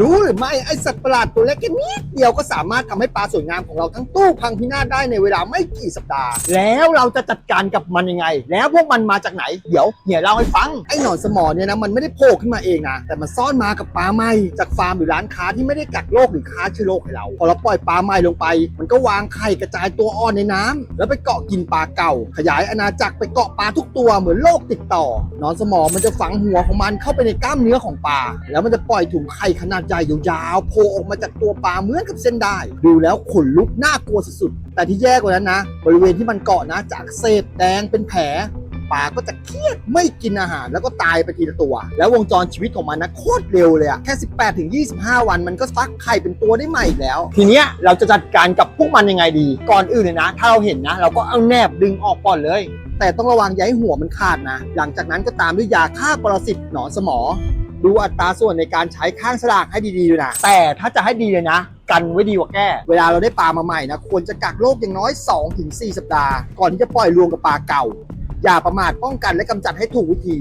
รู้หรือไม่ไอสัตว์ประหลาดตัวเล็กแค่นิดเดียวก็สามารถทำให้ปลาสวยงามของเราทั้งตู้พังพินาศได้ในเวลาไม่กี่สัปดาห์ แล้วเราจะจัดการกับมันยังไง แล้วพวกมันมาจากไหน เดี๋ยวเฮียเล่าให้ฟัง ไอหนอนสมอเนี่ยนะมันไม่ได้โผล่ขึ้นมาเองนะแต่มันซ่อนมากับปลาไหมจากฟาร์มหรือร้านค้าที่ไม่ได้กักโรคหรือฆ่าเชื้อโรคให้เรา พอเราปล่อยปลาไหมลงไป มันก็วางไข่กระจายตัวอ่อนในน้ำแล้วไปเกาะกินปลาเก่า ขยายอาณาจักรไปเกาะปลาทุกตัวเหมือนโรคติดต่อหนอนสมอมันจะฝังหัวของมันเข้าไปในกล้ามเนื้อของปลาแล้วมันจะปล่อยถุงไข่ขนาดใหญ่ยาวๆโผล่ออกมาจากตัวปลาเหมือนกับเส้นได้ ดูแล้วขนลุกน่ากลัวสุดๆ แต่ที่แย่กว่านั้นนะ บริเวณที่มันเกาะนะจากเศษแดงเป็นแผลปลาก็จะเครียดไม่กินอาหารแล้วก็ตายไปทีละตัว แล้ววงจรชีวิตของมันนะโคตรเร็วเลยอะแค่ 18ถึง25 วันมันก็ฟักไข่เป็นตัวได้ใหม่อีกแล้ว ทีเนี้ยเราจะจัดการกับพวกมันยังไงดี ก่อนอื่นเลยนะ ถ้าเราเห็นนะ เราก็เอาแนบดึงออกก่อนเลย แต่ต้องระวังอย่าให้หัวมันขาดนะ หลังจากนั้นก็ตามด้วยยาฆ่าปรสิตหนอนสมอ ดูอัตราส่วนในการใช้ข้างสลากให้ดีๆด้วยนะ แต่ถ้าจะให้ดีเลยนะ กันไว้ดีกว่าแก้ เวลาเราได้ปลามาใหม่นะ ควรจะกักโรคอย่างน้อย 2-4 สัปดาห์ ก่อนที่จะปล่อยรวมกับปลาเก่า อย่าประมาทป้องกันและกำจัดให้ถูกวิธี